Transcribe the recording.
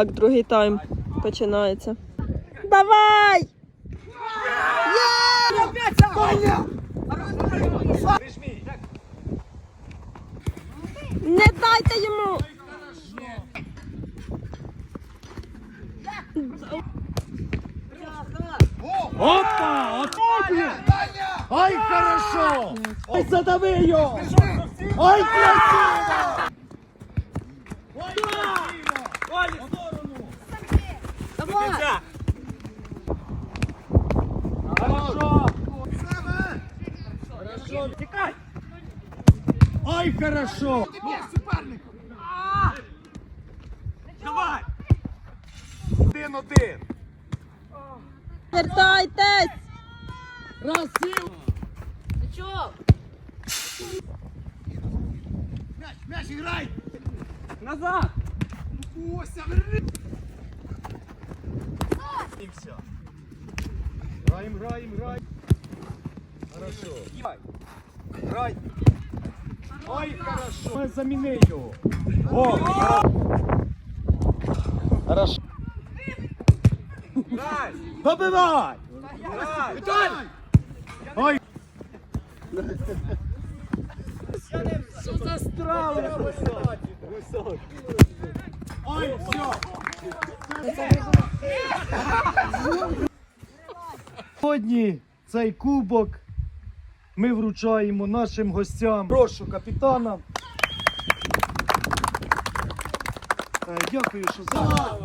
Так, другий тайм починається. Давай! Не дайте йому! Опа! Ай, хорошо! Ай, задави ее! Ай, красиво! Хорошо! Хорошо, тікай! Ай, хорошо! Давай! Один-один! Вертайтесь! Красиво! Мяч, мяч, играй! Назад! Ося, верни! И все. Граем, граем, граем. Хорошо. Грай. Ой, хорошо. Мы замени его. О, хорошо. Грай. Добивай. Грай. Ой. Що за страви? Ой, все. Сьогодні цей кубок ми вручаємо нашим гостям. Прошу капітана. Е, Дякую, що за.